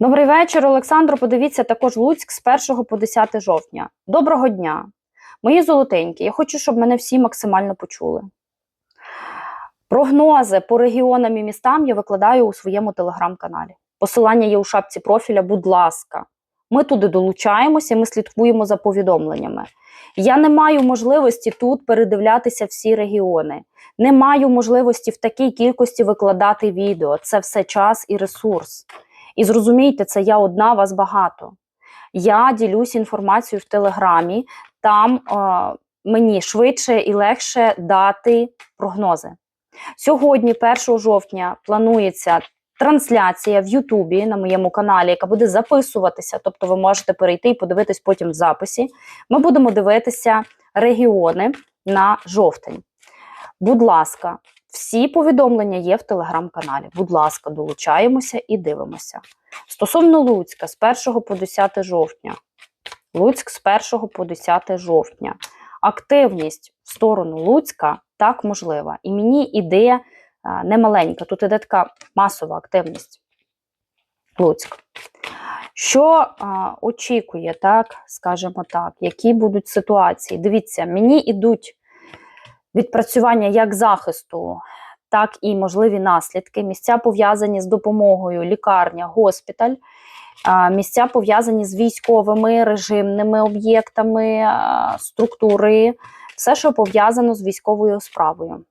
Добрий вечір, Олександро. Подивіться також Луцьк з 1 по 10 жовтня. Доброго дня, мої золотенькі. Я хочу, щоб мене всі максимально почули. Прогнози по регіонам і містам я викладаю у своєму телеграм-каналі. Посилання є у шапці профіля, будь ласка. Ми туди долучаємося, ми слідкуємо за повідомленнями. Я не маю можливості тут передивлятися всі регіони. Не маю можливості в такій кількості викладати відео. Це все час і ресурс. І зрозумійте, це я одна, вас багато. Я ділюсь інформацією в Телеграмі, там е, мені швидше і легше дати прогнози. Сьогодні, 1 жовтня, планується трансляція в Ютубі на моєму каналі, яка буде записуватися. Тобто ви можете перейти і подивитись потім в записі. Ми будемо дивитися регіони на жовтень. Будь ласка, всі повідомлення є в телеграм-каналі. Будь ласка, долучаємося і дивимося. Стосовно Луцька з 1 по 10 жовтня. Луцьк з 1 по 10 жовтня. Активність в сторону Луцька так можлива. І мені ідея а, немаленька. Тут іде така масова активність. Луцьк. Що а, очікує, так, скажімо так, які будуть ситуації? Дивіться, мені йдуть відпрацювання як захисту, так і можливі наслідки. Місця пов'язані з допомогою лікарня, госпіталь, місця пов'язані з військовими режимними об'єктами, структури, все, що пов'язано з військовою справою.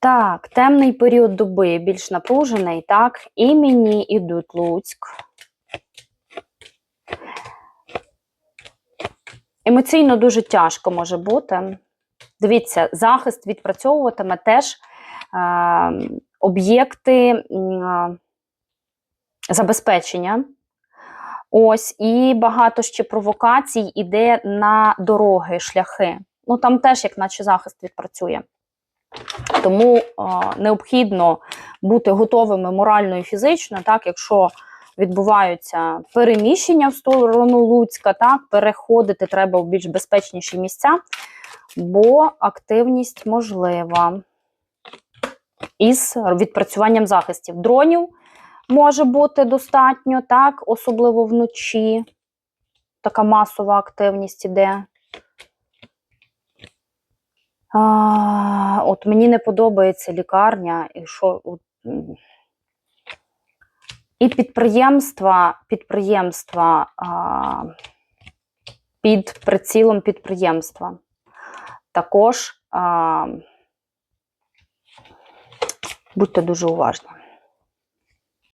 Так, темний період доби більш напружений, так, і мені ідуть Луцьк. Емоційно дуже тяжко може бути. Дивіться, захист відпрацьовуватиме теж е, об'єкти е, забезпечення. Ось, і багато ще провокацій іде на дороги, шляхи. Ну там теж, як наче захист відпрацює. Тому е, необхідно бути готовими морально і фізично, так, якщо відбуваються переміщення в сторону Луцька, так, переходити треба в більш безпечніші місця, бо активність можлива із відпрацюванням захистів. Дронів може бути достатньо, так, особливо вночі. Така масова активність іде. А, от мені не подобається лікарня, і що от, і підприємства, підприємства а, під прицілом підприємства. Також будьте дуже уважні.